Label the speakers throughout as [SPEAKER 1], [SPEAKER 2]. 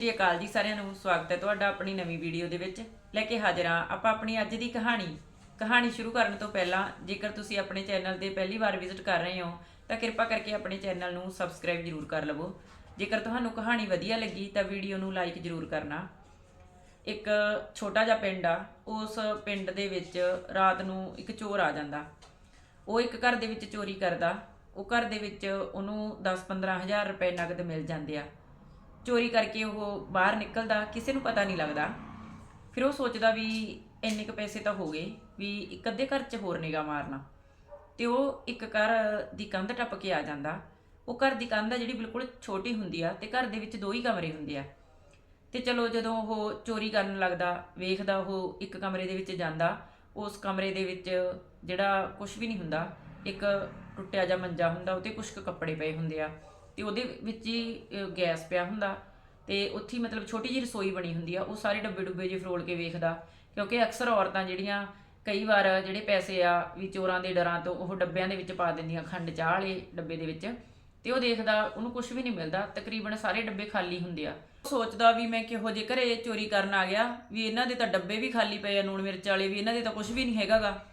[SPEAKER 1] ਸ੍ਰੀ ਅਕਾਲ ਜੀ ਸਾਰਿਆਂ ਨੂੰ, ਸਵਾਗਤ ਹੈ ਤੁਹਾਡਾ ਆਪਣੀ ਨਵੀਂ ਵੀਡੀਓ ਦੇ ਵਿੱਚ। ਲੈ ਕੇ ਹਾਜ਼ਰ ਹਾਂ ਆਪਾਂ ਆਪਣੀ ਅੱਜ ਦੀ ਕਹਾਣੀ। ਕਹਾਣੀ ਸ਼ੁਰੂ ਕਰਨ ਤੋਂ ਪਹਿਲਾਂ, ਜੇਕਰ ਤੁਸੀਂ ਆਪਣੇ ਚੈਨਲ ਤੇ ਪਹਿਲੀ ਵਾਰ ਵਿਜ਼ਿਟ ਕਰ ਰਹੇ ਹੋ, ਤਾਂ ਕਿਰਪਾ ਕਰਕੇ ਆਪਣੇ ਚੈਨਲ ਨੂੰ ਸਬਸਕ੍ਰਾਈਬ ਜ਼ਰੂਰ ਕਰ ਲਵੋ। ਜੇਕਰ ਤੁਹਾਨੂੰ ਕਹਾਣੀ ਵਧੀਆ ਲੱਗੀ, ਤਾਂ ਵੀਡੀਓ ਨੂੰ ਲਾਈਕ ਜ਼ਰੂਰ ਕਰਨਾ। ਇੱਕ ਛੋਟਾ ਜਿਹਾ ਪਿੰਡ ਆ, ਉਸ ਪਿੰਡ ਦੇ ਵਿੱਚ ਰਾਤ ਨੂੰ ਇੱਕ ਚੋਰ ਆ ਜਾਂਦਾ। ਉਹ ਇੱਕ ਘਰ ਦੇ ਵਿੱਚ ਚੋਰੀ ਕਰਦਾ। ਉਹ ਘਰ ਦੇ ਵਿੱਚ ਉਹਨੂੰ 10-15 ਹਜ਼ਾਰ ਰੁਪਏ ਨਗਦ ਮਿਲ ਜਾਂਦੇ ਆ। ਚੋਰੀ ਕਰਕੇ ਉਹ ਬਾਹਰ ਨਿਕਲਦਾ, ਕਿਸੇ ਨੂੰ ਪਤਾ ਨਹੀਂ ਲੱਗਦਾ। ਫਿਰ ਉਹ ਸੋਚਦਾ ਵੀ ਇੰਨੇ ਕ ਪੈਸੇ ਤਾਂ ਹੋ ਗਏ, ਵੀ ਇੱਕ ਅੱਧੇ ਘਰ 'ਚ ਹੋਰ ਨਿਗਾ ਮਾਰਨਾ। ਤੇ ਉਹ ਇੱਕ ਘਰ ਦੀ ਕੰਧ ਟੱਪ ਕੇ ਆ ਜਾਂਦਾ। ਉਹ ਘਰ ਦੀ ਕੰਧ ਆ ਜਿਹੜੀ ਬਿਲਕੁਲ ਛੋਟੀ ਹੁੰਦੀ ਆ ਤੇ ਘਰ ਦੇ ਵਿੱਚ ਦੋ ਹੀ ਕਮਰੇ ਹੁੰਦੇ ਆ। ਤੇ ਚਲੋ ਜਦੋਂ ਉਹ ਚੋਰੀ ਕਰਨ ਲੱਗਦਾ, ਵੇਖਦਾ ਉਹ ਇੱਕ ਕਮਰੇ ਦੇ ਵਿੱਚ ਜਾਂਦਾ, ਉਸ ਕਮਰੇ ਦੇ ਵਿੱਚ ਜਿਹੜਾ ਕੁਝ ਵੀ ਨਹੀਂ ਹੁੰਦਾ, ਇੱਕ ਟੁੱਟਿਆ ਜਿਹਾ ਮੰਜਾ ਹੁੰਦਾ ਉਹਤੇ ਕੁਝ ਕੁ ਕੱਪੜੇ ਪਏ ਹੁੰਦੇ ਆ। ਤੇ ਉਹਦੇ ਵਿੱਚ ਹੀ ਗੈਸ ਪਿਆ ਹੁੰਦਾ। ਤੇ ਉੱਥੇ ਮਤਲਬ ਛੋਟੀ ਜਿਹੀ ਰਸੋਈ ਬਣੀ ਹੁੰਦੀ ਆ, ਉਹ ਸਾਰੇ ਡੱਬੇ ਡੁੱਬੇ ਜਿਹੇ ਫਰੋਲ ਕੇ ਵੇਖਦਾ। ਕਿਉਂਕਿ ਅਕਸਰ ਔਰਤਾਂ ਜਿਹੜੀਆਂ, ਕਈ ਵਾਰ ਜਿਹੜੇ ਪੈਸੇ ਆ ਵੀ ਚੋਰਾਂ ਦੇ ਡਰਾਂ ਤੋਂ ਉਹ ਡੱਬਿਆਂ ਦੇ ਵਿੱਚ ਪਾ ਦਿੰਦੀਆਂ, ਖੰਡ ਚਾਹ ਵਾਲੇ ਡੱਬੇ ਦੇ ਵਿੱਚ। ਤੇ ਉਹ ਦੇਖਦਾ, ਉਹਨੂੰ ਕੁਝ ਵੀ ਨਹੀਂ ਮਿਲਦਾ, ਤਕਰੀਬਨ ਸਾਰੇ ਡੱਬੇ ਖਾਲੀ ਹੁੰਦੇ ਆ। ਉਹ ਸੋਚਦਾ ਵੀ ਮੈਂ ਕਿਹੋ ਜੇ ਘਰੇ ਚੋਰੀ ਕਰਨ ਆ ਗਿਆ, ਵੀ ਇਹਨਾਂ ਦੇ ਤਾਂ ਡੱਬੇ ਵੀ ਖਾਲੀ ਪਏ ਆ ਨੂਣ ਮਿਰਚ ਵਾਲੇ ਵੀ, ਇਹਨਾਂ ਦੇ ਤਾਂ ਕੁਝ ਵੀ ਨਹੀਂ ਹੈਗਾਗਾ।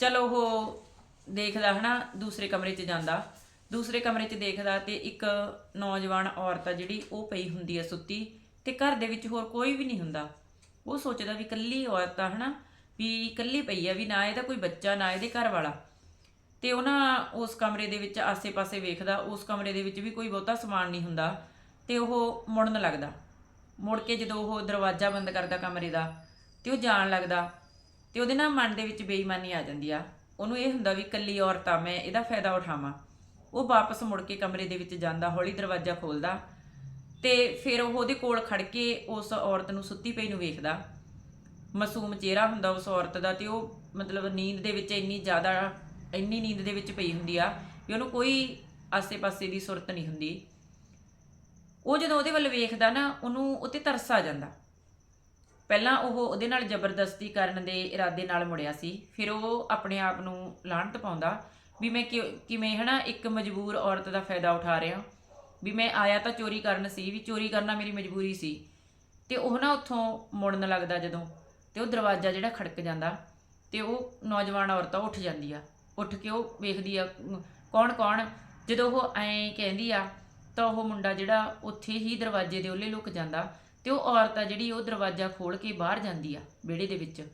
[SPEAKER 1] ਚਲੋ ਉਹ ਦੇਖਦਾ ਹਨਾ, ਦੂਸਰੇ ਕਮਰੇ 'ਚ ਜਾਂਦਾ। ਦੂਸਰੇ ਕਮਰੇ 'ਚ ਦੇਖਦਾ ਤੇ ਇੱਕ ਨੌਜਵਾਨ ਔਰਤ ਆ ਜਿਹੜੀ, ਉਹ ਪਈ ਹੁੰਦੀ ਆ ਸੁੱਤੀ ਤੇ ਘਰ ਦੇ ਵਿੱਚ ਹੋਰ ਕੋਈ ਵੀ ਨਹੀਂ ਹੁੰਦਾ। ਉਹ ਸੋਚਦਾ ਵੀ ਇਕੱਲੀ ਔਰਤ ਆ, ਹਨਾ? ਵੀ ਇਕੱਲੀ ਪਈ ਆ, ਵੀ ਨਾ ਇਹਦਾ ਕੋਈ ਬੱਚਾ, ਨਾ ਇਹਦੇ ਘਰ ਵਾਲਾ। ਤੇ ਉਹ ਨਾ ਉਸ ਕਮਰੇ ਦੇ ਵਿੱਚ ਆਸੇ-ਪਾਸੇ ਵੇਖਦਾ, ਉਸ ਕਮਰੇ ਦੇ ਵਿੱਚ ਵੀ ਕੋਈ ਬਹੁਤਾ ਸਮਾਨ ਨਹੀਂ ਹੁੰਦਾ ਤੇ ਉਹ ਮੁੜਨ ਲੱਗਦਾ। ਮੁੜ ਕੇ ਜਦੋਂ ਉਹ ਦਰਵਾਜ਼ਾ ਬੰਦ ਕਰਦਾ ਕਮਰੇ ਦਾ ਤੇ ਉਹ ਜਾਣ ਲੱਗਦਾ ਤੇ ਉਹਦੇ ਨਾਲ ਮਨ ਦੇ ਵਿੱਚ ਬੇਈਮਾਨੀ ਆ ਜਾਂਦੀ ਆ। ਉਹਨੂੰ ਇਹ ਹੁੰਦਾ ਵੀ ਇਕੱਲੀ ਔਰਤ ਆ, ਮੈਂ ਇਹਦਾ ਫਾਇਦਾ ਉਠਾਵਾਂ। ਉਹ ਵਾਪਸ ਮੁੜ ਕੇ ਕਮਰੇ ਦੇ ਵਿੱਚ ਜਾਂਦਾ, ਹੌਲੀ ਦਰਵਾਜ਼ਾ ਖੋਲਦਾ ਤੇ ਫਿਰ ਉਹ ਉਹਦੇ ਕੋਲ ਖੜ ਕੇ ਉਸ ਔਰਤ ਨੂੰ ਸੁੱਤੀ ਪਈ ਨੂੰ ਵੇਖਦਾ। ਮਾਸੂਮ ਚਿਹਰਾ ਹੁੰਦਾ ਉਸ ਔਰਤ ਦਾ ਤੇ ਉਹ ਮਤਲਬ ਨੀਂਦ ਦੇ ਵਿੱਚ ਇੰਨੀ ਜ਼ਿਆਦਾ, ਇੰਨੀ ਨੀਂਦ ਦੇ ਵਿੱਚ ਪਈ ਹੁੰਦੀ ਆ ਵੀ ਉਹਨੂੰ ਕੋਈ ਆਸੇ-ਪਾਸੇ ਦੀ ਸੁਰਤ ਨਹੀਂ ਹੁੰਦੀ। ਉਹ ਜਦੋਂ ਉਹਦੇ ਵੱਲ ਵੇਖਦਾ ਨਾ, ਉਹਨੂੰ ਉੱਤੇ ਤਰਸ ਆ ਜਾਂਦਾ। ਪਹਿਲਾਂ ਉਹ ਉਹਦੇ ਨਾਲ ਜ਼ਬਰਦਸਤੀ ਕਰਨ ਦੇ ਇਰਾਦੇ ਨਾਲ ਮੁੜਿਆ ਸੀ, ਫਿਰ ਉਹ ਆਪਣੇ ਆਪ ਨੂੰ ਲਾਹਣਤ ਪਾਉਂਦਾ ਵੀ ਮੈਂ ਕਿ- ਕਿਵੇਂ ਹਨਾ ਇੱਕ ਮਜਬੂਰ ਔਰਤ ਦਾ ਫਾਇਦਾ ਉਠਾ ਰਿਹਾ। ਵੀ ਮੈਂ ਆਇਆ ਤਾਂ ਚੋਰੀ ਕਰਨ ਸੀ ਵੀ ਚੋਰੀ ਕਰਨਾ ਮੇਰੀ ਮਜਬੂਰੀ ਸੀ। ਤੇ ਉਹ ਨਾ ਉੱਥੋਂ ਮੁੜਨ ਲੱਗਦਾ ਜਦੋਂ ਤੇ ਉਹ ਦਰਵਾਜ਼ਾ ਜਿਹੜਾ ਖੜਕ ਜਾਂਦਾ ਤੇ ਉਹ ਨੌਜਵਾਨ ਔਰਤ ਆ, ਉੱਠ ਜਾਂਦੀ ਆ। ਉੱਠ ਕੇ ਉਹ ਵੇਖਦੀ ਆ ਕੌਣ ਕੌਣ? ਜਦੋਂ ਉਹ ਐਂ ਕਹਿੰਦੀ ਆ ਤਾਂ ਉਹ ਮੁੰਡਾ ਜਿਹੜਾ ਉੱਥੇ ਹੀ ਦਰਵਾਜ਼ੇ ਦੇ ਉੱਲੇ ਲੁਕ ਜਾਂਦਾ ਤੇ ਉਹ ਔਰਤ ਆ ਜਿਹੜੀ ਉਹ ਦਰਵਾਜ਼ਾ ਖੋਲ ਕੇ ਬਾਹਰ ਜਾਂਦੀ ਆ ਵਿਹੜੇ ਦੇ ਵਿੱਚ।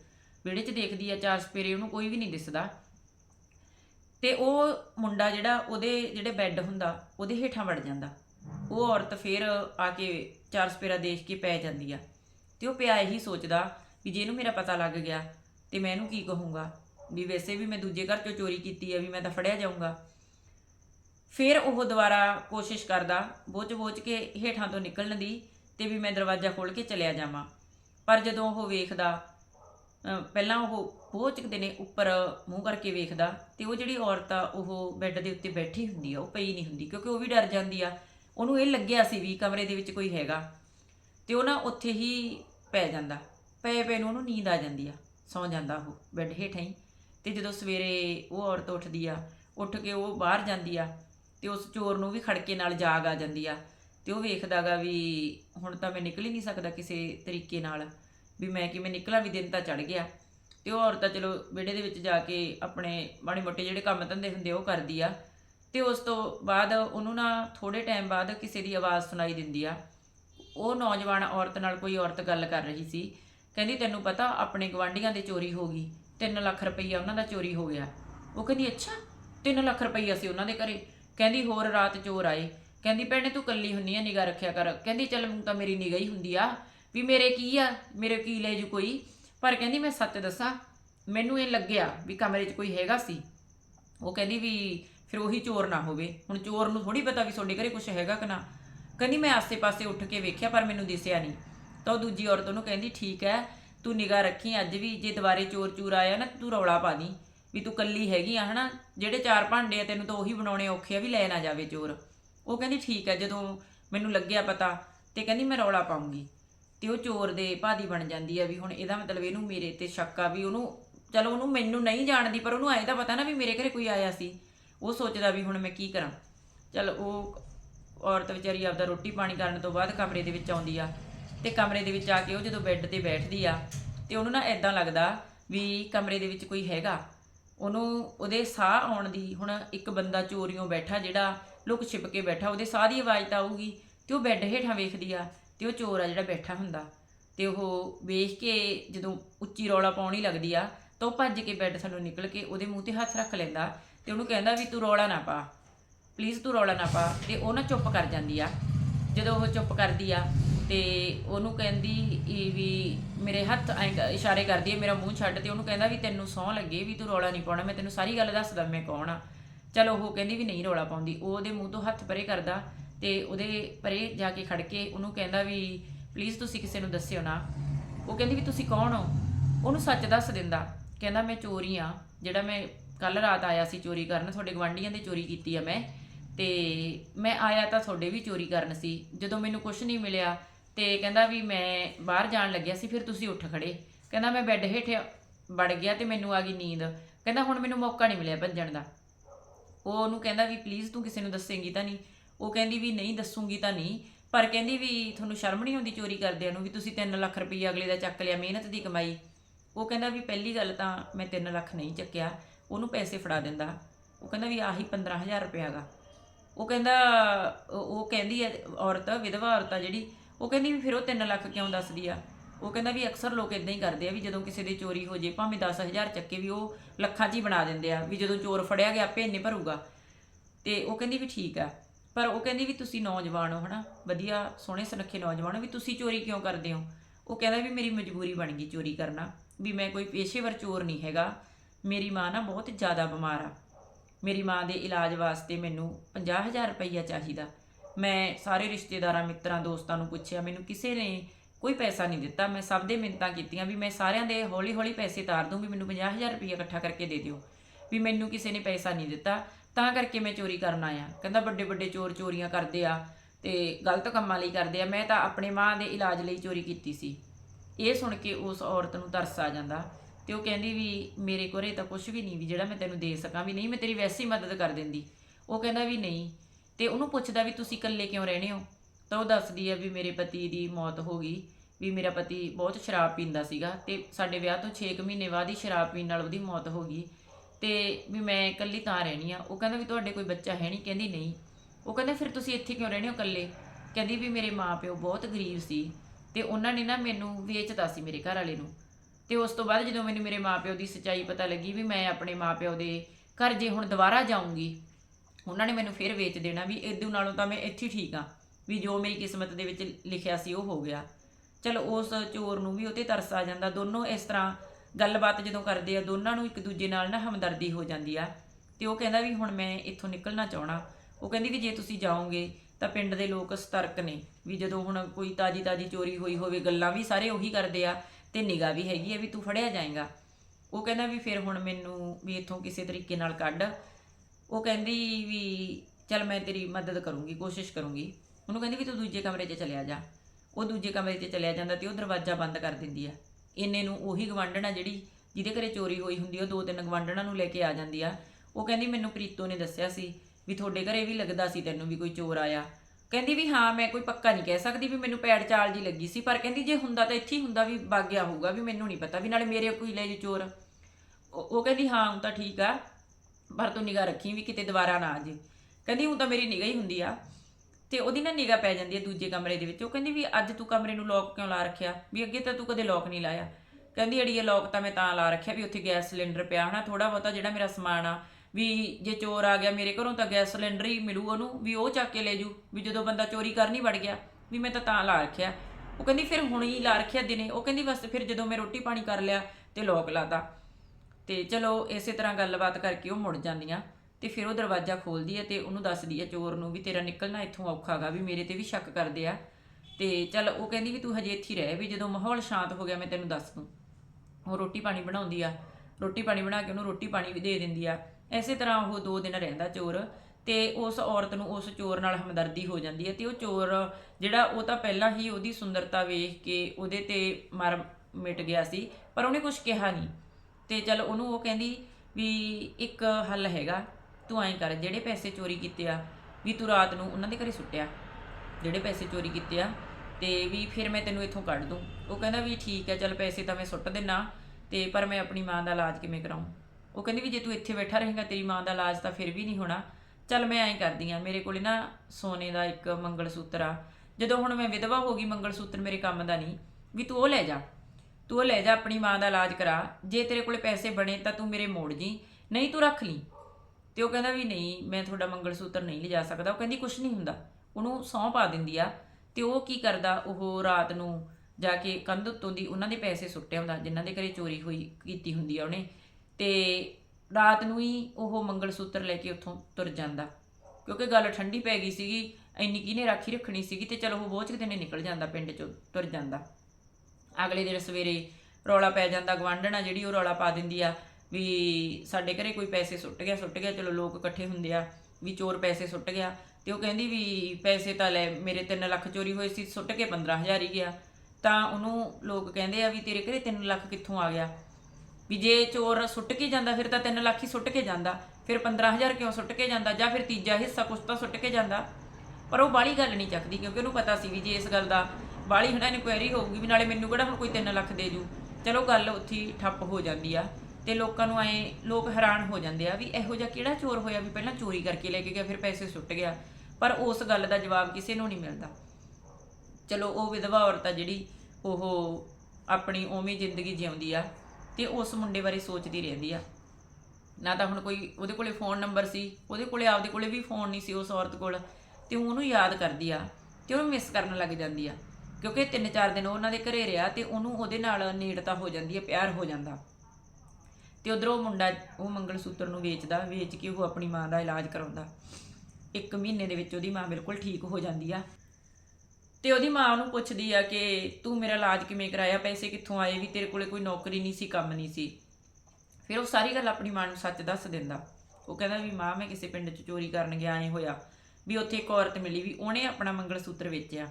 [SPEAKER 1] ਵਿਹੜੇ 'ਚ ਦੇਖਦੀ ਆ ਚਾਰ ਸਪੇਰੇ ਉਹਨੂੰ ਕੋਈ ਵੀ ਨਹੀਂ ਦਿਸਦਾ। ਤੇ ਉਹ ਮੁੰਡਾ ਜਿਹੜਾ ਉਹਦੇ ਜਿਹੜੇ ਬੈੱਡ ਹੁੰਦਾ, ਉਹਦੇ ਹੇਠਾਂ ਵੜ ਜਾਂਦਾ। ਉਹ ਔਰਤ ਫੇਰ ਆ ਕੇ ਚਾਰ ਸਪੇਰਾ ਦੇਖ ਕੇ ਪੈ ਜਾਂਦੀ ਆ। ਤੇ ਉਹ ਪਿਆ ਇਹੀ ਸੋਚਦਾ ਵੀ ਜੇ ਇਹਨੂੰ ਮੇਰਾ ਪਤਾ ਲੱਗ ਗਿਆ ਤੇ ਮੈਂ ਇਹਨੂੰ ਕੀ ਕਹੂੰਗਾ? ਵੀ ਵੈਸੇ ਵੀ ਮੈਂ ਦੂਜੇ ਘਰ ਚੋਂ ਚੋਰੀ ਕੀਤੀ ਆ, ਵੀ ਮੈਂ ਤਾਂ ਫੜਿਆ ਜਾਊਂਗਾ। ਫਿਰ ਉਹ ਦੁਬਾਰਾ ਕੋਸ਼ਿਸ਼ ਕਰਦਾ, ਬੋਝ-ਬੋਝ ਕੇ ਹੇਠਾਂ ਤੋਂ ਨਿਕਲਣ ਦੀ ਤੇ ਵੀ ਮੈਂ ਦਰਵਾਜ਼ਾ ਖੋਲ ਕੇ ਚਲਿਆ ਜਾਵਾਂ। ਪਰ ਜਦੋਂ ਉਹ ਵੇਖਦਾ ਪਹਿਲਾਂ ਉਹ ਬੋਝਕਦੇ ਨੇ ਉੱਪਰ ਮੂੰਹ ਕਰਕੇ ਵੇਖਦਾ ਤੇ ਉਹ ਜਿਹੜੀ ਔਰਤ ਆ, ਉਹ ਬੈੱਡ ਦੇ ਉੱਤੇ ਬੈਠੀ ਹੁੰਦੀ ਆ, ਉਹ ਪਈ ਨਹੀਂ ਹੁੰਦੀ ਕਿਉਂਕਿ ਉਹ ਵੀ ਡਰ ਜਾਂਦੀ ਆ। ਉਹਨੂੰ ਇਹ ਲੱਗਿਆ ਸੀ ਵੀ ਕਮਰੇ ਦੇ ਵਿੱਚ ਕੋਈ ਹੈਗਾ ਤੇ ਉਹ ਨਾ ਉੱਥੇ ਹੀ ਪੈ ਜਾਂਦਾ, ਪਏ ਪਏ ਨੂੰ ਉਹਨੂੰ ਨੀਂਦ ਆ ਜਾਂਦੀ ਆ, ਸੌਂ ਜਾਂਦਾ ਉਹ ਬੈੱਡ ਹੇਠਾਂ ਹੀ ਤੇ ਜਦੋਂ ਸਵੇਰੇ ਉਹ ਔਰਤ ਉੱਠਦੀ ਆ, ਉੱਠ ਕੇ ਉਹ ਬਾਹਰ ਜਾਂਦੀ ਆ ਤੇ ਉਸ ਚੋਰ ਨੂੰ ਵੀ ਖੜਕੇ ਨਾਲ ਜਾਗ ਆ ਜਾਂਦੀ ਆ ਤੇ ਉਹ ਵੇਖਦਾਗਾ ਵੀ ਹੁਣ ਤਾਂ ਮੈਂ ਨਿਕਲ ਹੀ ਨਹੀਂ ਸਕਦਾ ਕਿਸੇ ਤਰੀਕੇ ਨਾਲ, ਵੀ ਮੈਂ ਕਿਵੇਂ ਨਿਕਲਾਂ ਵੀ ਦਿਨ ਤਾਂ ਚੜ ਗਿਆ। ਤੇ ਉਹ ਔਰਤ ਚਲੋ ਵਿਹੜੇ ਦੇ ਵਿੱਚ ਜਾ ਕੇ ਆਪਣੇ ਮਾੜੇ ਮੋਟੇ ਜਿਹੜੇ ਕੰਮ ਧੰਦੇ ਹੁੰਦੇ ਆ, ਉਹ ਕਰਦੀ ਆ। ਤੇ ਉਸ ਤੋਂ ਬਾਅਦ ਉਹਨੂੰ ਨਾ ਥੋੜੇ ਟਾਈਮ ਬਾਅਦ ਕਿਸੇ ਦੀ ਆਵਾਜ਼ ਸੁਣਾਈ ਦਿੰਦੀ ਆ। ਉਹ ਨੌਜਵਾਨ ਔਰਤ ਨਾਲ ਕੋਈ ਔਰਤ ਗੱਲ ਕਰ ਰਹੀ ਸੀ। ਕਹਿੰਦੀ, ਤੈਨੂੰ ਪਤਾ, ਆਪਣੇ ਗਵਾਂਢੀਆਂ ਦੇ ਚੋਰੀ ਹੋ ਗਈ। 3 ਲੱਖ ਰੁਪਈਆ ਉਹਨਾਂ ਦਾ ਚੋਰੀ ਹੋ ਗਿਆ। ਉਹ ਕਹਿੰਦੀ, ਅੱਛਾ 3 ਲੱਖ ਰੁਪਈਆ ਸੀ ਉਹਨਾਂ ਦੇ ਘਰੇ। ਕਹਿੰਦੀ, ਹੋਰ ਰਾਤ ਚੋਰ ਆਏ। ਕਹਿੰਦੀ, ਭੈਣੇ, ਤੂੰ ਕੱਲੀ ਹੁੰਨੀ ਆ ਨਿਗਾ ਰੱਖਿਆ ਕਰ। ਕਹਿੰਦੀ, ਚੱਲ, ਮੈਨੂੰ ਤਾਂ ਮੇਰੀ ਨਿਗਾ ਹੀ ਹੁੰਦੀ ਆ। ਵੀ ਮੇਰੇ ਕੀ ਆ? ਮੇਰੇ ਕੀ ਲੈ ਜੂ ਕੋਈ? ਪਰ ਕਹਿੰਦੀ ਮੈਂ ਸੱਚ ਦੱਸਾਂ, ਮੈਨੂੰ ਇਹ ਲੱਗਿਆ ਵੀ ਕਮਰੇ 'ਚ ਕੋਈ ਹੈਗਾ ਸੀ। ਉਹ ਕਹਿੰਦੀ ਵੀ ਫਿਰ ਉਹੀ ਚੋਰ ਨਾ ਹੋਵੇ। ਹੁਣ ਚੋਰ ਨੂੰ ਥੋੜੀ ਪਤਾ ਵੀ ਤੁਹਾਡੇ ਘਰੇ ਕੁਝ ਹੈਗਾ ਕਿ ਨਾ। ਕਹਿੰਦੀ ਮੈਂ ਆਸੇ-ਪਾਸੇ ਉੱਠ ਕੇ ਵੇਖਿਆ ਪਰ ਮੈਨੂੰ ਦਿਸਿਆ ਨਹੀਂ। ਤਾਂ ਉਹ ਦੂਜੀ ਔਰਤ ਉਹਨੂੰ ਕਹਿੰਦੀ, ਠੀਕ ਹੈ, ਤੂੰ ਨਿਗਾਹ ਰੱਖੀ, ਅੱਜ ਵੀ ਜੇ ਦੁਬਾਰੇ ਚੋਰ ਚੂਰ ਆਇਆ ਨਾ, ਤੂੰ ਰੌਲਾ ਪਾ ਦੀ ਵੀ ਤੂੰ ਕੱਲੀ ਹੈਗੀ ਆ, ਹਨਾ। ਜਿਹੜੇ ਚਾਰ ਭਾਂਡੇ ਆ, ਤੈਨੂੰ ਤਾਂ ਉਹੀ ਬਣਾਉਣੇ ਔਖੇ ਆ ਵੀ ਲੈ ਨਾ ਜਾਵੇ ਚੋਰ। ਉਹ ਕਹਿੰਦੀ, ਠੀਕ ਹੈ, ਜਦੋਂ ਮੈਨੂੰ ਲੱਗਿਆ ਪਤਾ ਤੇ ਕਹਿੰਦੀ ਮੈਂ ਰੌਲਾ ਪਾਉਂਗੀ। ਤੇ ਉਹ ਚੋਰ ਦੇ ਭਾਦੀ ਬਣ ਜਾਂਦੀ ਆ ਵੀ ਹੁਣ ਇਹਦਾ ਮਤਲਬ ਇਹਨੂੰ ਮੇਰੇ ਤੇ ਸ਼ੱਕ ਆ ਵੀ ਉਹਨੂੰ, ਚਲੋ ਉਹਨੂੰ ਮੈਨੂੰ ਨਹੀਂ ਜਾਣਦੀ, ਪਰ ਉਹਨੂੰ ਐਂ ਤਾਂ ਪਤਾ ਨਾ ਵੀ ਮੇਰੇ ਘਰੇ ਕੋਈ ਆਇਆ ਸੀ। ਉਹ ਸੋਚਦਾ ਵੀ ਹੁਣ ਮੈਂ ਕੀ ਕਰਾਂ। ਚਲ ਉਹ ਔਰਤ ਵਿਚਾਰੀ ਆਪਦਾ ਰੋਟੀ ਪਾਣੀ ਕਰਨ ਤੋਂ ਬਾਅਦ ਕਮਰੇ ਦੇ ਵਿੱਚ ਆਉਂਦੀ ਆ ਤੇ ਕਮਰੇ ਦੇ ਵਿੱਚ ਆ ਕੇ ਉਹ ਜਦੋਂ ਬੈੱਡ ਤੇ ਬੈਠਦੀ ਆ ਤੇ ਉਹਨੂੰ ਨਾ ਐਦਾਂ ਲੱਗਦਾ ਵੀ ਕਮਰੇ ਦੇ ਵਿੱਚ ਕੋਈ ਹੈਗਾ। ਉਹਨੂੰ ਉਹਦੇ ਸਾਹ ਆਉਣ ਦੀ ਹੁਣ ਇੱਕ ਬੰਦਾ ਚੋਰੀਓਂ ਬੈਠਾ ਜਿਹੜਾ ਲੁਕ ਛਿਪ ਕੇ ਬੈਠਾ, ਉਹਦੇ ਸਾਹ ਦੀ ਆਵਾਜ਼ ਤਾਂ ਆਊਗੀ ਤੇ ਉਹ ਬੈੱਡ ਹੇਠਾਂ ਵੇਖਦੀ ਆ ਤੇ ਉਹ ਚੋਰ ਆ ਜਿਹੜਾ ਬੈਠਾ ਹੁੰਦਾ। ਤੇ ਉਹ ਵੇਖ ਕੇ ਜਦੋਂ ਉੱਚੀ ਰੌਲਾ ਪਾਉਣੀ ਲੱਗਦੀ ਆ, ਤਾਂ ਉਹ ਭੱਜ ਕੇ ਬੈੱਡ ਸਾਨੂੰ ਨਿਕਲ ਕੇ ਉਹਦੇ ਮੂੰਹ ਤੇ ਹੱਥ ਰੱਖ ਲੈਂਦਾ ਤੇ ਉਹਨੂੰ ਕਹਿੰਦਾ ਵੀ ਤੂੰ ਰੌਲਾ ਨਾ ਪਾ। ਪਲੀਜ਼ ਤੂੰ ਰੌਲਾ ਨਾ ਪਾ ਤੇ ਉਹ ਨਾ ਚੁੱਪ ਕਰ ਜਾਂਦੀ ਆ। ਜਦੋਂ ਉਹ ਚੁੱਪ ਕਰਦੀ ਆ ਤੇ ਉਹਨੂੰ ਕਹਿੰਦੀ ਵੀ ਮੇਰੇ ਹੱਥ ਐਂ ਇਸ਼ਾਰੇ ਕਰਦੀ ਹੈ ਮੇਰਾ ਮੂੰਹ ਛੱਡ ਤੇ ਉਹਨੂੰ ਕਹਿੰਦਾ ਵੀ ਤੈਨੂੰ ਸਹੁੰ ਲੱਗੇ ਵੀ ਤੂੰ ਰੌਲਾ ਨਹੀਂ ਪਾਉਣਾ, ਮੈਂ ਤੈਨੂੰ ਸਾਰੀ ਗੱਲ ਦੱਸਦਾ, ਮੈਂ ਕੌਣ ਆ। ਚਲੋ ਉਹ ਕਹਿੰਦੀ ਵੀ ਨਹੀਂ ਰੌਲਾ ਪਾਉਂਦੀ, ਉਹ ਉਹਦੇ ਮੂੰਹ ਤੋਂ ਹੱਥ ਪਰੇ ਕਰਦਾ ਤੇ ਉਹਦੇ ਪਰੇ ਜਾ ਕੇ ਖੜ ਕੇ ਉਹਨੂੰ ਕਹਿੰਦਾ ਵੀ ਪਲੀਜ਼ ਤੁਸੀਂ ਕਿਸੇ ਨੂੰ ਦੱਸਿਓ ਨਾ। ਉਹ ਕਹਿੰਦੀ ਵੀ, ਤੁਸੀਂ ਕੌਣ ਹੋ? ਉਹਨੂੰ ਸੱਚ ਦੱਸ ਦਿੰਦਾ। ਕਹਿੰਦਾ, ਮੈਂ ਚੋਰੀ ਆ। ਜਿਹੜਾ ਮੈਂ ਕੱਲ ਰਾਤ ਆਇਆ ਸੀ ਚੋਰੀ ਕਰਨ, ਤੁਹਾਡੇ ਗਵਾਂਢੀਆਂ ਦੇ ਚੋਰੀ ਕੀਤੀ ਆ ਮੈਂ। ਤੇ ਮੈਂ ਆਇਆ ਤਾਂ ਤੁਹਾਡੇ ਵੀ ਚੋਰੀ ਕਰਨ ਸੀ। ਜਦੋਂ ਮੈਨੂੰ ਕੁਝ ਨਹੀਂ ਮਿਲਿਆ ਤੇ ਕਹਿੰਦਾ ਵੀ, ਮੈਂ ਬਾਹਰ ਜਾਣ ਲੱਗਿਆ ਸੀ, ਫਿਰ ਤੁਸੀਂ ਉੱਠ ਖੜੇ। ਕਹਿੰਦਾ, ਮੈਂ ਬੈੱਡ ਹੇਠ ਵੜ ਗਿਆ ਤੇ ਮੈਨੂੰ ਆ ਗਈ ਨੀਂਦ। ਕਹਿੰਦਾ, ਹੁਣ ਮੈਨੂੰ ਮੌਕਾ ਨਹੀਂ ਮਿਲਿਆ ਭੱਜਣ ਦਾ। ਉਹ ਉਹਨੂੰ ਕਹਿੰਦਾ ਵੀ ਪਲੀਜ਼ ਤੂੰ ਕਿਸੇ ਨੂੰ ਦੱਸੇਂਗੀ ਤਾਂ ਨਹੀਂ। ਉਹ ਕਹਿੰਦੀ ਵੀ ਨਹੀਂ ਦੱਸੂਗੀ ਤਾਂ ਨਹੀਂ, ਪਰ ਕਹਿੰਦੀ ਵੀ ਤੁਹਾਨੂੰ ਸ਼ਰਮ ਨਹੀਂ ਆਉਂਦੀ ਚੋਰੀ ਕਰਦਿਆਂ ਨੂੰ ਵੀ ਤੁਸੀਂ 3 ਲੱਖ ਰੁਪਈਆ ਅਗਲੇ ਦਾ ਚੱਕ ਲਿਆ ਮਿਹਨਤ ਦੀ ਕਮਾਈ। ਉਹ ਕਹਿੰਦਾ ਵੀ ਪਹਿਲੀ ਗੱਲ ਤਾਂ ਮੈਂ 3 ਲੱਖ ਨਹੀਂ ਚੱਕਿਆ, ਉਹਨੂੰ ਪੈਸੇ ਫੜਾ ਦਿੰਦਾ। ਉਹ ਕਹਿੰਦਾ ਵੀ ਆਹੀ 15000 ਰੁਪਇਆ ਗਾ। ਉਹ ਕਹਿੰਦਾ, ਉਹ ਉਹ ਕਹਿੰਦੀ ਹੈ ਔਰਤ, ਵਿਧਵਾ ਔਰਤ ਆ ਜਿਹੜੀ, ਉਹ ਕਹਿੰਦੀ ਵੀ ਫਿਰ ਉਹ 3 ਲੱਖ ਕਿਉਂ ਦੱਸਦੀ ਆ? ਉਹ ਕਹਿੰਦਾ ਵੀ ਅਕਸਰ ਲੋਕ ਇਦਾਂ ਹੀ ਕਰਦੇ ਆ ਵੀ ਜਦੋਂ ਕਿਸੇ ਦੀ ਚੋਰੀ ਹੋ ਜੇ, ਭਾਵੇਂ 10000 ਚੱਕੇ ਵੀ ਉਹ ਲੱਖਾਂ 'ਚ ਹੀ ਬਣਾ ਦਿੰਦੇ ਆ, ਵੀ ਜਦੋਂ ਚੋਰ ਫੜਿਆ ਗਿਆ ਆਪੇ ਇੰਨੇ ਭਰੂਗਾ। ਤੇ ਉਹ ਕਹਿੰਦੀ ਵੀ ਠੀਕ ਆ। ਪਰ ਉਹ ਕਹਿੰਦੀ ਵੀ ਤੁਸੀਂ ਨੌਜਵਾਨ ਹੋ, ਹਨਾ? ਵਧੀਆ, ਸੋਹਣੇ, ਸੁਨੱਖੇ ਨੌਜਵਾਨ ਹੋ। ਵੀ ਤੁਸੀਂ ਚੋਰੀ ਕਿਉਂ ਕਰਦੇ ਹੋ? ਉਹ ਕਹਿੰਦਾ ਵੀ ਮੇਰੀ ਮਜਬੂਰੀ ਬਣ ਗਈ ਚੋਰੀ ਕਰਨਾ। ਵੀ ਮੈਂ ਕੋਈ ਪੇਸ਼ੇਵਰ ਚੋਰ ਨਹੀਂ ਹੈਗਾ। ਮੇਰੀ ਮਾਂ ਨਾ ਬਹੁਤ ਜ਼ਿਆਦਾ ਬਿਮਾਰ ਆ। ਮੇਰੀ ਮਾਂ ਦੇ ਇਲਾਜ ਵਾਸਤੇ ਮੈਨੂੰ 50000 ਰੁਪਈਆ ਚਾਹੀਦਾ। ਮੈਂ ਸਾਰੇ ਰਿਸ਼ਤੇਦਾਰਾਂ, ਮਿੱਤਰਾਂ, ਦੋਸਤਾਂ ਨੂੰ ਪੁੱਛਿਆ, ਮੈਨੂੰ ਕਿਸੇ ਨੇ ਕੋਈ ਪੈਸਾ ਨਹੀਂ ਦਿੱਤਾ। ਮੈਂ ਸਭ ਦੇ ਮਿੰਤਾਂ ਕੀਤੀਆਂ ਵੀ ਮੈਂ ਸਾਰਿਆਂ ਦੇ ਹੌਲੀ-ਹੌਲੀ ਪੈਸੇ ਤਾਰ ਦੂੰ, ਵੀ ਮੈਨੂੰ 50000 ਰੁਪਈਆ ਇਕੱਠਾ ਕਰਕੇ ਦੇ ਦਿਓ। ਵੀ ਮੈਨੂੰ ਕਿਸੇ ਨੇ ਪੈਸਾ ਨਹੀਂ ਦਿੱਤਾ। ਤਾਂ ਕਰਕੇ ਮੈਂ ਚੋਰੀ ਕਰਨ ਆਇਆ। ਕਹਿੰਦਾ ਵੱਡੇ ਵੱਡੇ ਚੋਰ ਚੋਰੀਆਂ ਕਰਦੇ ਆ ਤੇ ਗਲਤ ਕੰਮਾਂ ਲਈ ਕਰਦੇ ਆ। ਮੈਂ ਤਾਂ ਆਪਣੇ ਮਾਂ ਦੇ ਇਲਾਜ ਲਈ ਚੋਰੀ ਕੀਤੀ ਸੀ। ਇਹ ਸੁਣ ਕੇ ਉਸ ਔਰਤ ਨੂੰ ਤਰਸ ਆ ਜਾਂਦਾ ਤੇ ਉਹ ਕਹਿੰਦੀ ਵੀ ਮੇਰੇ ਕੋਰੇ ਤਾਂ ਕੁਝ ਵੀ ਨਹੀਂ ਵੀ ਜਿਹੜਾ ਮੈਂ ਤੈਨੂੰ ਦੇ ਸਕਾਂ ਵੀ ਨਹੀਂ, ਮੈਂ ਤੇਰੀ ਵੈਸੇ ਹੀ ਮਦਦ ਕਰ ਦਿੰਦੀ। ਉਹ ਕਹਿੰਦਾ ਵੀ ਨਹੀਂ ਤੇ ਉਹਨੂੰ ਪੁੱਛਦਾ ਵੀ ਤੁਸੀਂ ਇਕੱਲੇ ਕਿਉਂ ਰਹਿੰਦੇ ਹੋ? ਤਾਂ ਉਹ ਦੱਸਦੀ ਆ ਵੀ ਮੇਰੇ ਪਤੀ ਦੀ ਮੌਤ ਹੋ ਗਈ, ਵੀ ਮੇਰਾ ਪਤੀ ਬਹੁਤ ਸ਼ਰਾਬ ਪੀਂਦਾ ਸੀਗਾ ਤੇ ਸਾਡੇ ਵਿਆਹ ਤੋਂ 6 ਮਹੀਨੇ ਬਾਅਦ ਹੀ ਸ਼ਰਾਬ ਪੀਣ ਨਾਲ ਉਹਦੀ ਮੌਤ ਹੋ ਗਈ। ਤੇ ਵੀ ਮੈਂ ਇਕੱਲੀ ਤਾਂ ਰਹਿਣੀ ਆ। ਉਹ ਕਹਿੰਦਾ ਵੀ ਤੁਹਾਡੇ ਕੋਈ ਬੱਚਾ ਹੈ ਨਹੀਂ ਕਹਿੰਦੀ ਨਹੀਂ। ਉਹ ਕਹਿੰਦਾ, ਫਿਰ ਤੁਸੀਂ ਇੱਥੇ ਕਿਉਂ ਰਹਿਣੇ ਹੋ ਇਕੱਲੇ? ਕਹਿੰਦੀ ਵੀ ਮੇਰੇ ਮਾਪਿਓ ਬਹੁਤ ਗਰੀਬ ਸੀ ਤੇ ਉਹਨਾਂ ਨੇ ਨਾ ਮੈਨੂੰ ਵੇਚਤਾ ਸੀ ਮੇਰੇ ਘਰ ਵਾਲੇ ਨੂੰ। ਤੇ ਉਸ ਤੋਂ ਬਾਅਦ ਜਦੋਂ ਮੈਨੂੰ ਮੇਰੇ ਮਾਪਿਓ ਦੀ ਸੱਚਾਈ ਪਤਾ ਲੱਗੀ ਵੀ ਮੈਂ ਆਪਣੇ ਮਾਪਿਓ ਦੇ ਘਰ ਜੇ ਹੁਣ ਦੁਬਾਰਾ ਜਾਊਂਗੀ, ਉਹਨਾਂ ਨੇ ਮੈਨੂੰ ਫਿਰ ਵੇਚ ਦੇਣਾ ਵੀ ਇਦੋਂ ਨਾਲੋਂ ਤਾਂ ਮੈਂ ਇੱਥੇ ਠੀਕ ਆ, ਵੀ ਜੋ ਮੇਰੀ ਕਿਸਮਤ ਦੇ ਵਿੱਚ ਲਿਖਿਆ ਸੀ ਉਹ ਹੋ ਗਿਆ। ਚਲੋ ਉਸ ਚੋਰ ਨੂੰ ਵੀ ਉਹਤੇ ਤਰਸ ਆ ਜਾਂਦਾ, ਦੋਨੋਂ ਇਸ ਤਰ੍ਹਾਂ ਗੱਲਬਾਤ ਜਦੋਂ ਕਰਦੇ ਆ, ਦੋਨਾਂ ਨੂੰ ਇੱਕ ਦੂਜੇ ਨਾਲ ਨਾ ਹਮਦਰਦੀ ਹੋ ਜਾਂਦੀ ਆ। ਤੇ ਉਹ ਕਹਿੰਦਾ ਵੀ ਹੁਣ ਮੈਂ ਇੱਥੋਂ ਨਿਕਲਣਾ ਚਾਹਣਾ ਉਹ ਕਹਿੰਦੀ ਵੀ ਜੇ ਤੁਸੀਂ ਜਾਓਗੇ ਤਾਂ ਪਿੰਡ ਦੇ ਲੋਕ ਸਤਰਕ ਨੇ ਵੀ ਜਦੋਂ ਹੁਣ ਕੋਈ ਤਾਜੀ ਤਾਜੀ ਚੋਰੀ ਹੋਈ ਹੋਵੇ, ਗੱਲਾਂ ਵੀ ਸਾਰੇ ਉਹੀ ਕਰਦੇ ਆ ਤੇ ਨਿਗਾਹ ਵੀ ਹੈਗੀ ਆ ਵੀ ਤੂੰ ਫੜਿਆ ਜਾਏਗਾ। ਉਹ ਕਹਿੰਦਾ ਵੀ ਫਿਰ ਹੁਣ ਮੈਨੂੰ ਵੀ ਇੱਥੋਂ ਕਿਸੇ ਤਰੀਕੇ ਨਾਲ ਕੱਢ। ਉਹ ਕਹਿੰਦੀ ਵੀ ਚੱਲ ਮੈਂ ਤੇਰੀ ਮਦਦ ਕਰੂੰਗੀ, ਕੋਸ਼ਿਸ਼ ਕਰੂੰਗੀ। ਉਹਨੂੰ ਕਹਿੰਦੀ ਵੀ ਤੂੰ ਦੂਜੇ ਕਮਰੇ 'ਚ ਚਲਿਆ ਜਾ। ਉਹ ਦੂਜੇ ਕਮਰੇ 'ਚ ਚਲਿਆ ਜਾਂਦਾ ਤੇ ਉਹ ਦਰਵਾਜ਼ਾ ਬੰਦ ਕਰ ਦਿੰਦੀ ਆ। ਇੰਨੇ ਨੂੰ ਉਹੀ ਗਵਾਂਢਣਾ ਜਿਹੜੀ ਜਿਹਦੇ ਘਰੇ ਚੋਰੀ ਹੋਈ ਹੁੰਦੀ ਉਹ ਦੋ ਤਿੰਨ ਗਵਾਂਢਣਾ ਨੂੰ ਲੈ ਕੇ ਆ ਜਾਂਦੀ ਆ। ਉਹ ਕਹਿੰਦੀ ਮੈਨੂੰ ਪ੍ਰੀਤੋ ਨੇ ਦੱਸਿਆ ਸੀ ਵੀ ਤੁਹਾਡੇ ਘਰੇ ਵੀ ਲੱਗਦਾ ਸੀ ਤੈਨੂੰ ਵੀ ਕੋਈ ਚੋਰ ਆਇਆ। ਕਹਿੰਦੀ ਵੀ ਹਾਂ, ਮੈਂ ਕੋਈ ਪੱਕਾ ਨਹੀਂ ਕਹਿ ਸਕਦੀ ਵੀ ਮੈਨੂੰ ਪੈੜ ਚਾਲ ਜੀ ਲੱਗੀ ਸੀ, ਪਰ ਕਹਿੰਦੀ ਜੇ ਹੁੰਦਾ ਤਾਂ ਇੱਥੇ ਹੀ ਹੁੰਦਾ ਵੀ ਵਗ ਗਿਆ ਹੋਊਗਾ ਵੀ ਮੈਨੂੰ ਨਹੀਂ ਪਤਾ ਵੀ ਨਾਲੇ ਮੇਰੇ ਕੋਈ ਲੈ ਜੂ ਚੋਰ। ਉਹ ਕਹਿੰਦੀ ਹਾਂ, ਹੁਣ ਤਾਂ ਠੀਕ ਆ, ਪਰ ਤੂੰ ਨਿਗਾਹ ਰੱਖੀ ਵੀ ਕਿਤੇ ਦੁਬਾਰਾ ਨਾ ਆ ਜੇ। ਕਹਿੰਦੀ ਹੁਣ ਤਾਂ ਮੇਰੀ ਨਿਗਾਹ ਹੀ ਹੁੰਦੀ ਆ। ਤੇ ਉਹਦੀ ਨਾ ਨਿਗਾਹ ਪੈ ਜਾਂਦੀ ਹੈ ਦੂਜੇ ਕਮਰੇ ਦੇ ਵਿੱਚ। ਉਹ ਕਹਿੰਦੀ ਵੀ ਅੱਜ ਤੂੰ ਕਮਰੇ ਨੂੰ ਲੋਕ ਕਿਉਂ ਲਾ ਰੱਖਿਆ? ਵੀ ਅੱਗੇ ਤਾਂ ਤੂੰ ਕਦੇ ਲੋਕ ਨਹੀਂ ਲਾਇਆ। ਕਹਿੰਦੀ ਅੜੀਏ ਲੋਕ ਤਾਂ ਮੈਂ ਤਾਂ ਲਾ ਰੱਖਿਆ ਵੀ ਉੱਥੇ ਗੈਸ ਸਿਲੰਡਰ ਪਿਆ ਹਨਾ ਥੋੜਾ ਬਹੁਤਾ ਜਿਹੜਾ ਮੇਰਾ ਸਮਾਨ ਆ। ਵੀ ਜੇ ਚੋਰ ਆ ਗਿਆ ਮੇਰੇ ਘਰੋਂ ਤਾਂ ਗੈਸ ਸਿਲੰਡਰ ਹੀ ਮਿਲੂ ਉਹਨੂੰ, ਵੀ ਉਹ ਚੱਕ ਕੇ ਲੈ ਜੂ। ਵੀ ਜਦੋਂ ਬੰਦਾ ਚੋਰੀ ਕਰਨੀ ਵੜ ਗਿਆ, ਵੀ ਮੈਂ ਤਾਂ ਤਾਂ ਲਾ ਰੱਖਿਆ। ਉਹ ਕਹਿੰਦੀ ਫਿਰ ਹੁਣ ਹੀ ਲਾ ਰੱਖਿਆ ਦਿਨੇ। ਉਹ ਕਹਿੰਦੀ ਬਸ ਫਿਰ ਜਦੋਂ ਮੈਂ ਰੋਟੀ ਪਾਣੀ ਕਰ ਲਿਆ ਤੇ ਲੋਕ ਲਾਤਾ ਤੇ ਚਲੋ ਇਸੇ ਤਰ੍ਹਾਂ ਗੱਲਬਾਤ ਕਰਕੇ ਉਹ ਮੁੜ ਜਾਂਦੀਆਂ। ਤੇ ਫਿਰ ਉਹ ਦਰਵਾਜ਼ਾ ਖੋਲਦੀ ਹੈ ਤੇ ਉਹਨੂੰ ਦੱਸਦੀ ਹੈ ਚੋਰ ਨੂੰ ਵੀ ਤੇਰਾ ਨਿਕਲਣਾ ਇੱਥੋਂ ਔਖਾਗਾ ਵੀ ਮੇਰੇ ਤੇ ਵੀ ਸ਼ੱਕ ਕਰਦੇ ਆ। ਤੇ ਚੱਲ ਉਹ ਕਹਿੰਦੀ ਵੀ ਤੂੰ ਹਜੇ ਇੱਥੇ ਹੀ ਰਹਿ ਵੀ ਜਦੋਂ ਮਾਹੌਲ ਸ਼ਾਂਤ ਹੋ ਗਿਆ ਮੈਂ ਤੈਨੂੰ ਦੱਸ ਦੂੰ। ਉਹ ਰੋਟੀ ਪਾਣੀ ਬਣਾਉਂਦੀ ਆ। ਰੋਟੀ ਪਾਣੀ ਬਣਾ ਕੇ ਉਹਨੂੰ ਰੋਟੀ ਪਾਣੀ ਵੀ ਦੇ ਦਿੰਦੀ ਆ। ਐਸੇ ਤਰ੍ਹਾਂ ਉਹ ਦੋ ਦਿਨ ਰਹਿੰਦਾ ਚੋਰ ਤੇ ਉਸ ਔਰਤ ਨੂੰ ਉਸ ਚੋਰ ਨਾਲ ਹਮਦਰਦੀ ਹੋ ਜਾਂਦੀ ਹੈ ਤੇ ਉਹ ਚੋਰ ਜਿਹੜਾ ਉਹ ਤਾਂ ਪਹਿਲਾਂ ਹੀ ਉਹਦੀ ਸੁੰਦਰਤਾ ਵੇਖ ਕੇ ਉਹਦੇ ਤੇ ਮਰ ਮਿਟ ਗਿਆ ਸੀ, ਪਰ ਉਹਨੇ ਕੁਝ ਕਿਹਾ ਨਹੀਂ। ਤੇ ਚਲ ਉਹਨੂੰ ਉਹ ਕਹਿੰਦੀ ਵੀ ਇੱਕ ਹੱਲ ਹੈਗਾ ਤੂੰ ਐਂ ਕਰ, ਜਿਹੜੇ ਪੈਸੇ ਚੋਰੀ ਕੀਤੇ ਆ, ਵੀ ਤੂੰ ਰਾਤ ਨੂੰ ਉਹਨਾਂ ਦੇ ਘਰੇ ਸੁੱਟਿਆ, ਜਿਹੜੇ ਪੈਸੇ ਚੋਰੀ ਕੀਤੇ ਆ, ਤੇ ਵੀ ਫਿਰ ਮੈਂ ਤੈਨੂੰ ਇੱਥੋਂ ਕੱਢ ਦੂੰ। ਉਹ ਕਹਿੰਦਾ ਵੀ ਠੀਕ ਹੈ ਚੱਲ ਪੈਸੇ ਤਾਂ ਮੈਂ ਸੁੱਟ ਦਿੰਨਾ, ਤੇ ਪਰ ਮੈਂ ਆਪਣੀ ਮਾਂ ਦਾ ਇਲਾਜ ਕਿਵੇਂ ਕਰਾਉਂ ਉਹ ਕਹਿੰਦੀ ਵੀ ਜੇ ਤੂੰ ਇੱਥੇ ਬੈਠਾ ਰਹੇਗਾ, ਤੇਰੀ ਮਾਂ ਦਾ ਇਲਾਜ ਤਾਂ ਫਿਰ ਵੀ ਨਹੀਂ ਹੋਣਾ। ਚੱਲ ਮੈਂ ਐਂ ਕਰਦੀ ਆ, ਮੇਰੇ ਕੋਲੇ ਨਾ ਸੋਨੇ ਦਾ ਇੱਕ ਮੰਗਲ ਸੂਤਰ ਆ। ਜਦੋਂ ਹੁਣ ਮੈਂ ਵਿਧਵਾ ਹੋ ਗਈ ਮੰਗਲ ਸੂਤਰ ਮੇਰੇ ਕੰਮ ਦਾ ਨਹੀਂ, ਵੀ ਤੂੰ ਉਹ ਲੈ ਜਾ। ਤੂੰ ਉਹ ਲੈ ਜਾ, ਆਪਣੀ ਮਾਂ ਦਾ ਇਲਾਜ ਕਰਾ। ਜੇ ਤੇਰੇ ਕੋਲੇ ਪੈਸੇ ਬਣੇ ਤਾਂ ਤੂੰ ਮੇਰੇ ਮੋੜ ਜੀ, ਨਹੀਂ ਤੂੰ ਰੱਖ ਲਈ। ਤੇ ਉਹ ਕਹਿੰਦਾ ਵੀ ਨਹੀਂ, ਮੈਂ ਤੁਹਾਡਾ ਮੰਗਲ ਸੂਤਰ ਨਹੀਂ ਲਿਜਾ ਸਕਦਾ। ਉਹ ਕਹਿੰਦੀ ਕੁਝ ਨਹੀਂ ਹੁੰਦਾ। ਉਹਨੂੰ ਸਹੁੰ ਪਾ ਦਿੰਦੀ ਆ। ਤੇ ਉਹ ਕੀ ਕਰਦਾ? ਉਹ ਰਾਤ ਨੂੰ ਜਾ ਕੇ ਕੰਧ ਉੱਤੋਂ ਦੀ ਉਹਨਾਂ ਦੇ ਪੈਸੇ ਸੁੱਟਿਆ ਹੁੰਦਾ, ਜਿਨ੍ਹਾਂ ਦੇ ਘਰੇ ਚੋਰੀ ਹੋਈ, ਕੀਤੀ ਹੁੰਦੀ ਆ ਉਹਨੇ। ਤੇ ਰਾਤ ਨੂੰ ਹੀ ਉਹ ਮੰਗਲ ਸੂਤਰ ਲੈ ਕੇ ਉੱਥੋਂ ਤੁਰ ਜਾਂਦਾ। ਕਿਉਂਕਿ ਗੱਲ ਠੰਡੀ ਪੈ ਗਈ ਸੀਗੀ, ਇੰਨੀ ਕਿਹਨੇ ਰਾਖੀ ਰੱਖਣੀ ਸੀਗੀ ਤੇ ਚਲੋ ਉਹ ਬਹੁਤ ਕਿਤੇ ਨੇ ਨਿਕਲ ਜਾਂਦਾ ਪਿੰਡ ਚੋਂ ਤੁਰ ਜਾਂਦਾ। ਅਗਲੇ ਦਿਨ ਸਵੇਰੇ ਰੌਲਾ ਪੈ ਜਾਂਦਾ ਗਵਾਂਢਣਾ ਜਿਹੜੀ ਉਹ ਰੌਲਾ ਪਾ ਦਿੰਦੀ ਆ। ਵੀ ਸਾਡੇ ਘਰੇ ਕੋਈ ਪੈਸੇ ਸੁੱਟ ਗਿਆ ਸੁੱਟ ਗਿਆ, ਚਲੋ ਲੋਕ ਇਕੱਠੇ ਹੁੰਦੇ ਆ, ਵੀ ਚੋਰ ਪੈਸੇ ਸੁੱਟ ਗਿਆ। ਤੇ ਉਹ ਕਹਿੰਦੀ ਵੀ ਪੈਸੇ ਤਾਂ ਲੈ, ਮੇਰੇ 3 ਲੱਖ ਚੋਰੀ ਹੋਏ ਸੀ, ਸੁੱਟ ਕੇ 15000 ਹੀ ਗਿਆ। ਤਾਂ ਉਹਨੂੰ ਲੋਕ ਕਹਿੰਦੇ ਆ ਵੀ ਤੇਰੇ ਘਰੇ 3 ਲੱਖ ਕਿੱਥੋਂ ਆ ਗਿਆ? ਵੀ ਜੇ ਚੋਰ ਸੁੱਟ ਕੇ ਜਾਂਦਾ, ਫਿਰ ਤਾਂ 3 ਲੱਖ ਹੀ ਸੁੱਟ ਕੇ ਜਾਂਦਾ। ਫਿਰ 15000 ਕਿਉਂ ਸੁੱਟ ਕੇ ਜਾਂਦਾ? ਜਾਂ ਫਿਰ ਤੀਜਾ ਹਿੱਸਾ ਕੁਛ ਤਾਂ ਸੁੱਟ ਕੇ ਜਾਂਦਾ। ਪਰ ਉਹ ਬਾਲੀ ਗੱਲ ਨਹੀਂ ਚੱਕਦੀ, ਕਿਉਂਕਿ ਉਹਨੂੰ ਪਤਾ ਸੀ ਵੀ ਜੇ ਇਸ ਗੱਲ ਦਾ ਬਾਲੀ ਹਣਾ ਇਨਕੁਆਇਰੀ ਹੋਊਗੀ ਵੀ ਨਾਲੇ ਮੈਨੂੰ ਕਿਹੜਾ ਹੁਣ ਕੋਈ 3 ਲੱਖ ਦੇ ਜੂ। ਚਲੋ ਗੱਲ ਉੱਥੇ ਠੱਪ ਹੋ ਜਾਂਦੀ ਆ। ਤੇ ਲੋਕਾਂ ਨੂੰ ਐ ਲੋਕ ਹੈਰਾਨ ਹੋ ਜਾਂਦੇ ਆ ਵੀ ਇਹੋ ਜਿਹਾ ਕਿਹੜਾ ਚੋਰ ਹੋਇਆ ਵੀ ਪਹਿਲਾਂ ਚੋਰੀ ਕਰਕੇ ਲੈ ਕੇ ਗਿਆ, ਫਿਰ ਪੈਸੇ ਸੁੱਟ ਗਿਆ। ਪਰ ਉਸ ਗੱਲ ਦਾ ਜਵਾਬ ਕਿਸੇ ਨੂੰ ਨਹੀਂ ਮਿਲਦਾ। ਚਲੋ ਉਹ ਵਿਧਵਾ ਔਰਤ ਆ ਜਿਹੜੀ, ਉਹ ਆਪਣੀ ਉਵੇਂ ਜ਼ਿੰਦਗੀ ਜਿਉਂਦੀ ਆ ਤੇ ਉਸ ਮੁੰਡੇ ਬਾਰੇ ਸੋਚਦੀ ਰਹਿੰਦੀ ਆ। ਨਾ ਤਾਂ ਹੁਣ ਕੋਈ ਉਹਦੇ ਕੋਲੇ ਫੋਨ ਨੰਬਰ ਸੀ, ਉਹਦੇ ਕੋਲੇ ਆਪਦੇ ਕੋਲੇ ਵੀ ਫੋਨ ਨਹੀਂ ਸੀ ਉਸ ਔਰਤ ਕੋਲ। ਤੇ ਉਹਨੂੰ ਯਾਦ ਕਰਦੀ ਆ ਤੇ ਉਹਨੂੰ ਮਿਸ ਕਰਨ ਲੱਗ ਜਾਂਦੀ ਆ। ਕਿਉਂਕਿ ਤਿੰਨ ਚਾਰ ਦਿਨ ਉਹਨਾਂ ਦੇ ਘਰੇ ਰਿਹਾ ਤੇ ਉਹਨੂੰ ਉਹਦੇ ਨਾਲ ਨੇੜਤਾ ਹੋ ਜਾਂਦੀ ਹੈ ਪਿਆਰ ਹੋ ਜਾਂਦਾ। ਤੇ ਉਧਰੋਂ ਮੁੰਡਾ, ਉਹ ਮੰਗਲ ਸੂਤਰ ਨੂੰ ਵੇਚਦਾ, ਵੇਚ ਕੇ ਉਹ ਆਪਣੀ ਮਾਂ ਦਾ ਇਲਾਜ ਕਰਾਉਂਦਾ। ਇੱਕ ਮਹੀਨੇ ਦੇ ਵਿੱਚ ਉਹਦੀ ਮਾਂ ਬਿਲਕੁਲ ਠੀਕ ਹੋ ਜਾਂਦੀ ਆ। ਤੇ ਉਹਦੀ ਮਾਂ ਉਹਨੂੰ ਪੁੱਛਦੀ ਆ ਕਿ ਤੂੰ ਮੇਰਾ ਇਲਾਜ ਕਿਵੇਂ ਕਰਾਇਆ? ਪੈਸੇ ਕਿੱਥੋਂ ਆਏ? ਵੀ ਤੇਰੇ ਕੋਲੇ ਕੋਈ ਨੌਕਰੀ ਨਹੀਂ ਸੀ, ਕੰਮ ਨਹੀਂ ਸੀ। ਫਿਰ ਉਹ ਸਾਰੀ ਗੱਲ ਆਪਣੀ ਮਾਂ ਨੂੰ ਸੱਚ ਦੱਸ ਦਿੰਦਾ। ਉਹ ਕਹਿੰਦਾ ਵੀ ਮਾਂ, ਮੈਂ ਕਿਸੇ ਪਿੰਡ 'ਚ ਚੋਰੀ ਕਰਨ ਗਿਆ ਐ ਹੋਇਆ। ਵੀ ਉੱਥੇ ਇੱਕ ਔਰਤ ਮਿਲੀ ਵੀ ਉਹਨੇ ਆਪਣਾ ਮੰਗਲ ਸੂਤਰ ਵੇਚਿਆ।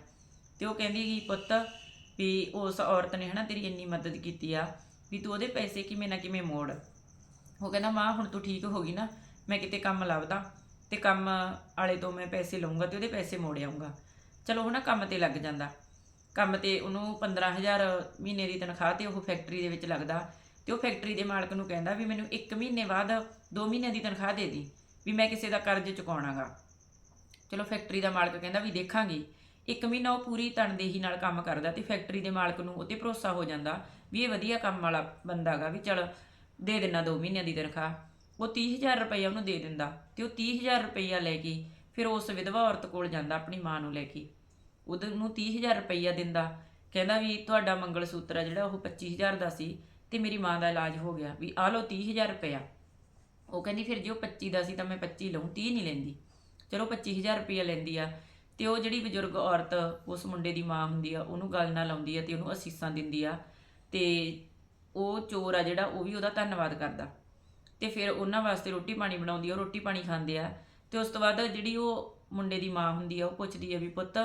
[SPEAKER 1] ਤੇ ਉਹ ਕਹਿੰਦੀ ਕਿ ਪੁੱਤ ਵੀ ਉਸ ਔਰਤ ਨੇ ਹਨਾ ਤੇਰੀ ਇੰਨੀ ਮਦਦ ਕੀਤੀ ਆ। ਵੀ ਤੂੰ ਉਹਦੇ ਪੈਸੇ ਕਿਵੇਂ ਨਾ ਕਿਵੇਂ ਮੋੜ। ਉਹ ਕਹਿੰਦਾ, ਮਾਂ, ਹੁਣ ਤੂੰ ਠੀਕ ਹੋ ਗਈ ਨਾ, ਮੈਂ ਕਿਤੇ ਕੰਮ ਲੱਭਦਾ ਤੇ ਕੰਮ ਵਾਲੇ ਤੋਂ ਮੈਂ ਪੈਸੇ ਲਵਾਂਗਾ ਤੇ ਉਹਦੇ ਪੈਸੇ ਮੋੜ ਆਉਂਗਾ ਚਲੋ, ਉਹ ਨਾ ਕੰਮ ਤੇ ਲੱਗ ਜਾਂਦਾ। ਕੰਮ ਤੇ ਉਹਨੂੰ 15000 ਮਹੀਨੇ ਦੀ ਤਨਖਾਹ ਤੇ ਉਹ ਫੈਕਟਰੀ ਦੇ ਵਿੱਚ ਲੱਗਦਾ ਤੇ ਉਹ ਫੈਕਟਰੀ ਦੇ ਮਾਲਕ ਨੂੰ ਕਹਿੰਦਾ ਵੀ ਮੈਨੂੰ 1 ਮਹੀਨੇ ਬਾਅਦ 2 ਮਹੀਨਿਆਂ ਦੀ ਤਨਖਾਹ ਦੇ ਦੀ ਵੀ ਮੈਂ ਕਿਸੇ ਦਾ ਕਰਜ਼ ਚੁਕਾਉਣਾਗਾ। ਚਲੋ, ਫੈਕਟਰੀ ਦਾ ਮਾਲਕ ਕਹਿੰਦਾ ਵੀ ਦੇਖਾਂਗੇ। ਇੱਕ ਮਹੀਨਾ ਉਹ ਪੂਰੀ ਤਨਦੇਹੀ ਨਾਲ ਕੰਮ ਕਰਦਾ ਤੇ ਫੈਕਟਰੀ ਦੇ ਮਾਲਕ ਨੂੰ ਉਹ ਤੇ ਭਰੋਸਾ ਹੋ ਜਾਂਦਾ ਵੀ ਇਹ ਵਧੀਆ ਕੰਮ ਵਾਲਾ ਬੰਦਾ ਬੰਦਾਗਾ ਵੀ ਚਲ ਦੇ ਦੇਣਾ 2 ਮਹੀਨਿਆਂ ਦੀ ਤਨਖਾਹ। ਉਹ 30000 ਰੁਪਈਆ ਉਹਨੂੰ ਦੇ ਦਿੰਦਾ ਤੇ ਉਹ 30000 ਰੁਪਈਆ ਲੈ ਕੇ ਫਿਰ ਉਸ ਵਿਧਵਾ ਔਰਤ ਕੋਲ ਜਾਂਦਾ ਆਪਣੀ ਮਾਂ ਨੂੰ ਲੈ ਕੇ। ਉਹਦੇ ਨੂੰ 30000 ਰੁਪਈਆ ਦਿੰਦਾ, ਕਹਿੰਦਾ ਵੀ ਤੁਹਾਡਾ ਮੰਗਲ ਸੂਤਰ ਆ ਜਿਹੜਾ ਉਹ 25000 ਦਾ ਸੀ ਤੇ ਮੇਰੀ ਮਾਂ ਦਾ ਇਲਾਜ ਹੋ ਗਿਆ ਵੀ ਆ ਲਓ 30000 ਰੁਪਈਆ। ਉਹ ਕਹਿੰਦੀ ਫਿਰ ਜੇ ਉਹ 25 ਦਾ ਸੀ ਤਾਂ ਮੈਂ 25 ਲਵਾਂ 30 ਨਹੀਂ ਲੈਂਦੀ। ਚਲੋ 25000 ਰੁਪਈਆ ਲੈਂਦੀ ਆ ਤੇ ਉਹ ਜਿਹੜੀ ਬਜ਼ੁਰਗ ਔਰਤ ਉਸ ਮੁੰਡੇ ਦੀ ਮਾਂ ਹੁੰਦੀ ਆ, ਉਹਨੂੰ ਗੱਲ ਨਾਲ ਲਾਉਂਦੀ ਆ ਤੇ ਉਹਨੂੰ ਅਸੀਸਾਂ ਦਿੰਦੀ ਆ ਤੇ ਉਹ ਚੋਰ ਆ ਜਿਹੜਾ, ਉਹ ਵੀ ਉਹਦਾ ਧੰਨਵਾਦ ਕਰਦਾ। ਤੇ ਫਿਰ ਉਹਨਾਂ ਵਾਸਤੇ ਰੋਟੀ ਪਾਣੀ ਬਣਾਉਂਦੀ ਆ, ਉਹ ਰੋਟੀ ਪਾਣੀ ਖਾਂਦੇ ਆ ਤੇ ਉਸ ਤੋਂ ਬਾਅਦ ਜਿਹੜੀ ਉਹ ਮੁੰਡੇ ਦੀ ਮਾਂ ਹੁੰਦੀ ਆ, ਉਹ ਪੁੱਛਦੀ ਆ ਵੀ ਪੁੱਤ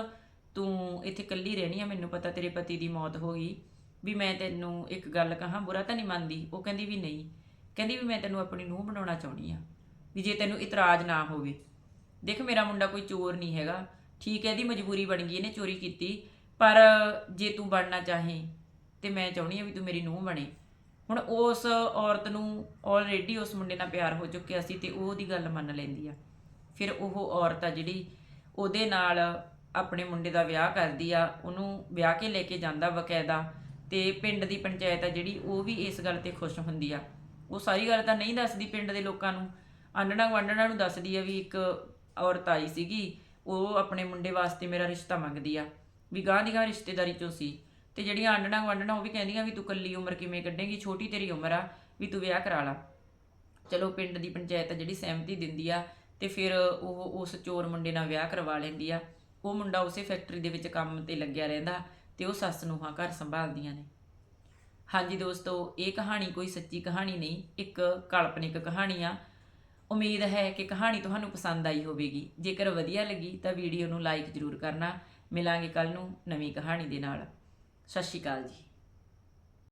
[SPEAKER 1] ਤੂੰ ਇੱਥੇ ਇਕੱਲੀ ਰਹਿਣੀ ਆ, ਮੈਨੂੰ ਪਤਾ ਤੇਰੇ ਪਤੀ ਦੀ ਮੌਤ ਹੋ ਗਈ, ਵੀ ਮੈਂ ਤੈਨੂੰ ਇੱਕ ਗੱਲ ਕਹਾਂ, ਬੁਰਾ ਤਾਂ ਨਹੀਂ ਮੰਨਦੀ? ਉਹ ਕਹਿੰਦੀ ਵੀ ਨਹੀਂ। ਕਹਿੰਦੀ ਵੀ ਮੈਂ ਤੈਨੂੰ ਆਪਣੀ ਨੂੰਹ ਬਣਾਉਣਾ ਚਾਹੁੰਦੀ ਆ, ਵੀ ਜੇ ਤੈਨੂੰ ਇਤਰਾਜ਼ ਨਾ ਹੋਵੇ। ਦੇਖ ਮੇਰਾ ਮੁੰਡਾ ਕੋਈ ਚੋਰ ਨਹੀਂ ਹੈਗਾ ਠੀਕ ਹੈ, ਇਹਦੀ ਮਜਬੂਰੀ ਬਣ ਗਈ, ਇਹਨੇ ਚੋਰੀ ਕੀਤੀ। ਪਰ ਜੇ ਤੂੰ ਬਣਨਾ ਚਾਹੇ, ਤੇ ਮੈਂ ਚਾਹੁੰਦੀ ਆ ਵੀ ਤੂੰ ਮੇਰੀ ਨੂੰਹ ਬਣੇ। ਹੁਣ ਉਸ ਔਰਤ ਨੂੰ ਆਲਰੇਡੀ ਉਸ ਮੁੰਡੇ ਨਾਲ ਪਿਆਰ ਹੋ ਚੁੱਕਿਆ ਸੀ ਤੇ ਉਹ ਉਹਦੀ ਗੱਲ ਮੰਨ ਲੈਂਦੀ ਆ। ਫਿਰ ਉਹ ਔਰਤ ਆ ਜਿਹੜੀ, ਉਹਦੇ ਨਾਲ ਆਪਣੇ ਮੁੰਡੇ ਦਾ ਵਿਆਹ ਕਰਦੀ ਆ, ਉਹਨੂੰ ਵਿਆਹ ਕੇ ਲੈ ਕੇ ਜਾਂਦਾ ਬਕਾਇਦਾ, ਤੇ ਪਿੰਡ ਦੀ ਪੰਚਾਇਤ ਆ ਜਿਹੜੀ, ਉਹ ਵੀ ਇਸ ਗੱਲ ਤੇ ਖੁਸ਼ ਹੁੰਦੀ ਆ। ਉਹ ਸਾਰੀ ਗੱਲ ਤਾਂ ਨਹੀਂ ਦੱਸਦੀ ਪਿੰਡ ਦੇ ਲੋਕਾਂ ਨੂੰ ਆਂਡਣਾ ਗੁਆਂਢਣਾ ਨੂੰ ਦੱਸਦੀ ਆ ਵੀ ਇੱਕ ਔਰਤ ਆਈ ਸੀਗੀ ਉਹ ਆਪਣੇ ਮੁੰਡੇ ਵਾਸਤੇ ਮੇਰਾ ਰਿਸ਼ਤਾ ਮੰਗਦੀ ਆ। ਵੀ ਗਾਂ ਦੀ ਗਾਂ ਰਿਸ਼ਤੇਦਾਰੀ ਚੋਂ ਸੀ। ਤੇ ਜਿਹੜੀਆਂ ਆਂਡਣਾ ਗੁਆਂਢਣਾ, ਉਹ ਵੀ ਕਹਿੰਦੀਆਂ ਵੀ ਤੂੰ ਕੱਲੀ ਉਮਰ ਕਿਵੇਂ ਕੱਢੇਂਗੀ? ਛੋਟੀ ਤੇਰੀ ਉਮਰ ਆ, ਵੀ ਤੂੰ ਵਿਆਹ ਕਰਾ ਲਾ। ਚਲੋ, ਪਿੰਡ ਦੀ ਪੰਚਾਇਤ ਜਿਹੜੀ ਸਹਿਮਤੀ ਦਿੰਦੀ ਆ ਤੇ ਫਿਰ ਉਹ ਉਸ ਚੋਰ ਮੁੰਡੇ ਨਾਲ ਵਿਆਹ ਕਰਵਾ ਲੈਂਦੀ ਆ। ਉਹ ਮੁੰਡਾ ਉਸੇ ਫੈਕਟਰੀ ਦੇ ਵਿੱਚ ਕੰਮ ਤੇ ਲੱਗਿਆ ਰਹਿੰਦਾ ਤੇ ਉਹ ਸੱਸ ਨੂੰ ਹਾਂ ਘਰ ਸੰਭਾਲਦੀਆਂ ਨੇ। ਹਾਂਜੀ ਦੋਸਤੋ, ਇਹ ਕਹਾਣੀ ਕੋਈ ਸੱਚੀ ਕਹਾਣੀ ਨਹੀਂ, ਇੱਕ ਕਾਲਪਨਿਕ ਕਹਾਣੀ ਆ। ਉਮੀਦ ਹੈ ਕਿ ਕਹਾਣੀ ਤੁਹਾਨੂੰ ਪਸੰਦ ਆਈ ਹੋਵੇਗੀ। ਜੇਕਰ ਵਧੀਆ ਲੱਗੀ ਤਾਂ ਵੀਡੀਓ ਨੂੰ ਲਾਈਕ ਜ਼ਰੂਰ ਕਰਨਾ। ਮਿਲਾਂਗੇ ਕੱਲ ਨੂੰ ਨਵੀਂ ਕਹਾਣੀ ਦੇ ਨਾਲ। ਸਤਿ ਸ਼੍ਰੀ ਅਕਾਲ ਜੀ।